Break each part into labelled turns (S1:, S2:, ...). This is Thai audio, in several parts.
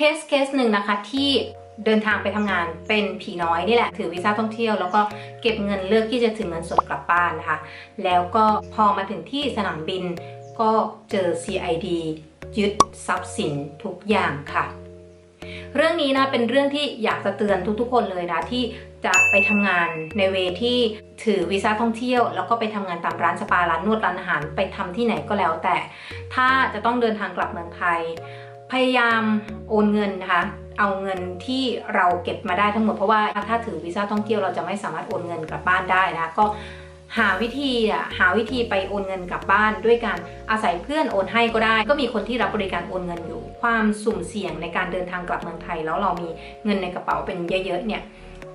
S1: เคสเคสหนึ่งนะคะที่เดินทางไปทำงานเป็นผีน้อยนี่แหละ ถือวีซ่าท่องเที่ยวแล้วก็เก็บเงินเลือกที่จะถือเงินสดกลับบ้านนะคะ แล้วก็พอมาถึงที่สนามบินก็เจอ CID ยึดทรัพย์สินทุกอย่างค่ะ เรื่องนี้นะเป็นเรื่องที่อยากจะเตือนทุกๆ คนเลยนะที่จะไปทำงานในเวที่ถือวีซ่าท่องเที่ยว แล้วก็ไปทำงานตามร้านสปาร้านนวดร้านอาหารไปทำที่ไหนก็แล้วแต่ ถ้าจะต้องเดินทางกลับเมืองไทย พยายามโอนเงินนะคะเอาเงินที่เราเก็บมาได้ทั้งหมดเพราะว่าถ้าถือวีซ่าท่องเที่ยวเราจะไม่สามารถโอนเงินกลับบ้านได้นะก็หาวิธีอะหาวิธีไปโอนเงินกลับบ้านด้วยการอาศัยเพื่อนโอนให้ก็ได้ ก็มีคนที่รับบริการโอนเงินอยู่ ความสุ่มเสี่ยงในการเดินทางกลับเมืองไทย แล้วเรามีเงินในกระเป๋าเป็นเยอะๆเนี่ย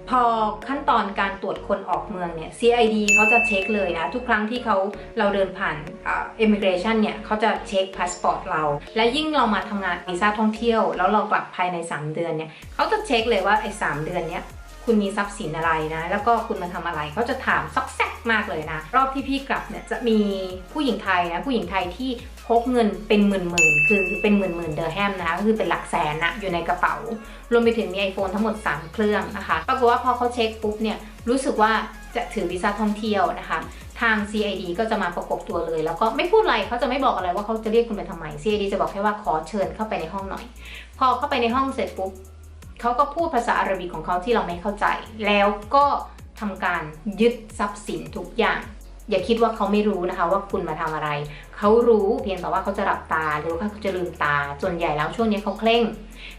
S1: พอขั้นตอนการตรวจคนออกเมืองเนี่ย CID เขาจะเช็คเลยนะ ทุกครั้งที่เขาเราเดินผ่านเอ่อ immigration เนี่ยเขาจะเช็คพาสปอร์ตเรา และยิ่งเรามาทำงานวีซ่าท่องเที่ยว แล้วเรากลับภายใน 3 เดือนเนี่ยเขาจะเช็คเลยว่าไอ้3เดือนเนี้ย คุณมีทรัพย์สินอะไรนะ แล้วก็คุณมาทำอะไรเขาจะถามซักแซกมากเลยนะ รอบที่พี่กลับเนี่ยจะมีผู้หญิงไทยนะ ผู้หญิงไทยที่พกเงินเป็นหมื่นๆคือเป็นหมื่นๆเดอร์แฮมนะคะก็คือเป็นหลักแสนนะอยู่ในกระเป๋า รวมไปถึงมี iPhone ทั้งหมด 3 เครื่องนะคะปรากฏว่าพอเขาเช็คปุ๊บเนี่ยรู้สึกว่าจะถือวีซ่าท่องเที่ยวนะคะทาง CID ก็จะมาประกบตัวเลย แล้วก็ไม่พูดอะไรเขาจะไม่บอกอะไรว่าเขาจะเรียกคุณไปทำไม CID จะบอกแค่ว่าขอเชิญเข้าไปในห้องหน่อย พอเข้าไปในห้องเสร็จปุ๊บ เขาก็พูดภาษาอาหรับิกของเขาที่เราไม่เข้าใจ แล้วก็ทำการยึดทรัพย์สินทุกอย่าง อย่าคิดว่าเขาไม่รู้นะคะว่าคุณมาทำอะไร เขารู้เพียงแต่ว่าเขาจะหลับตาหรือว่าเขาจะลืมตาส่วนใหญ่แล้วช่วงนี้เขาเคร่ง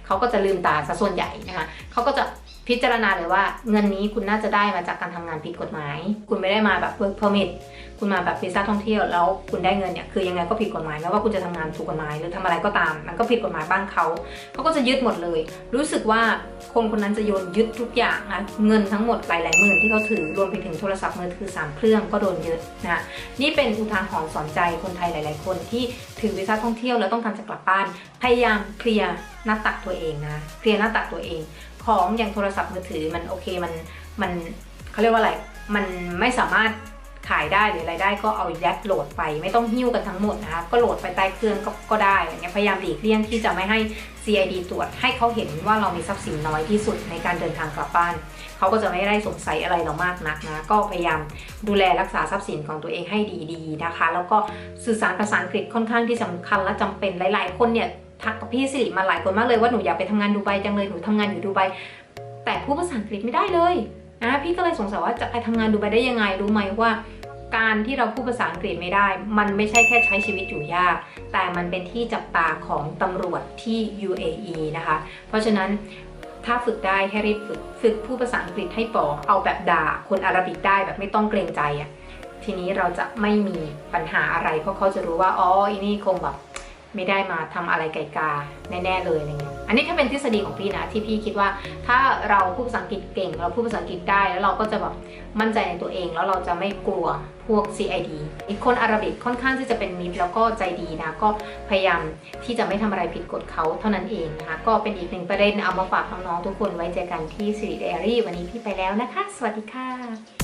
S1: เขาก็จะลืมตาซะส่วนใหญ่นะคะเขาก็จะ พิจารณาเลยว่าเงินนี้คุณน่าจะได้มาจากการทำงานผิดกฎหมาย คุณไม่ได้มาแบบ work permit คุณมาแบบวีซ่าท่องเที่ยวแล้วคุณได้เงินเนี่ยคือยังไงก็ผิดกฎหมายไม่ว่าคุณจะทำงานถูกกฎหมายหรือทำอะไรก็ตาม มันก็ผิดกฎหมายบ้านเขาเขาก็จะยึดหมดเลย รู้สึกว่าคนคนนั้นจะโยนยึดทุกอย่างนะเงินทั้งหมดหลายๆหมื่นที่เขาถือรวมไปถึงโทรศัพท์มือถือสามเครื่องก็โดนยึดนะนี่เป็นอุทาหรณ์สอนใจคนไทยหลาย ๆ คนที่ถือวีซ่าท่องเที่ยวแล้วต้องการจะกลับบ้านพยายามเคลียร์หน้าตักตัวเองนะเคลียร์หน้าตักตัวเอง ของอย่างโทรศัพท์มือถือมันโอเคมันมันเขาเรียกว่าอะไรมันไม่สามารถขายได้หรืออะไรได้ก็เอายัดโหลดไป ไม่ต้องหิ้วกันทั้งหมดนะคะก็โหลดไปใต้เครื่องก็ก็ได้อย่างเงี้ยพยายามหลีกเลี่ยงที่จะไม่ให้ CID ตรวจให้เขาเห็นว่าเรามีทรัพย์สินน้อยที่สุดในการเดินทางกลับบ้าน เขาก็จะไม่ได้สงสัยอะไรเรามากนักนะก็พยายามดูแลรักษาทรัพย์สินของตัวเองให้ดีๆนะคะ แล้วก็สื่อสารภาษาอังกฤษค่อนข้างที่สำคัญและจำเป็นหลาย ๆ คนเนี่ย ทักกับพี่สิริมาหลายคนมากเลยว่าหนูอยากไปทำงานดูไบจังเลยหนูทำงานอยู่ดูไบแต่พูดภาษาอังกฤษไม่ได้เลยนะพี่ก็เลยสงสัยว่าจะไปทำงานดูไบได้ยังไงรู้ไหมว่า การที่เราพูดภาษาอังกฤษไม่ได้ มันไม่ใช่แค่ใช้ชีวิตอยู่ยาก แต่มันเป็นที่จับตาของตำรวจที่ UAE นะคะ เพราะฉะนั้นถ้าฝึกได้ให้รีบฝึกฝึกพูดภาษาอังกฤษให้ปอเอาแบบด่าคนอาหรับิกได้แบบไม่ต้องเกรงใจอะ่ะทีนี้เราจะไม่มีปัญหาอะไรเพราะเขาจะรู้ว่าอ๋ออีนี่คงแบบ ไม่ได้มาทำอะไรไกลกาแน่ๆเลยอะไรเงี้ยอันนี้ถ้าเป็นทฤษฎีของพี่นะที่พี่คิดว่าถ้าเราพูดภาษาอังกฤษเก่ง เราพูดภาษาอังกฤษได้แล้วเราก็จะแบบมั่นใจในตัวเอง แล้วเราจะไม่กลัวพวก CID อีกคนอาหรับิกค่อนข้างที่จะเป็นมิตรแล้วก็ใจดีนะ ก็พยายามที่จะไม่ทำอะไรผิดกฎเขาเท่านั้นเองนะคะก็เป็นอีกหนึ่งประเด็นเอามาฝากน้องๆทุกคนไว้เจอกันที่สิริเดรี่วันนี้พี่ไปแล้วนะคะ สวัสดีค่ะ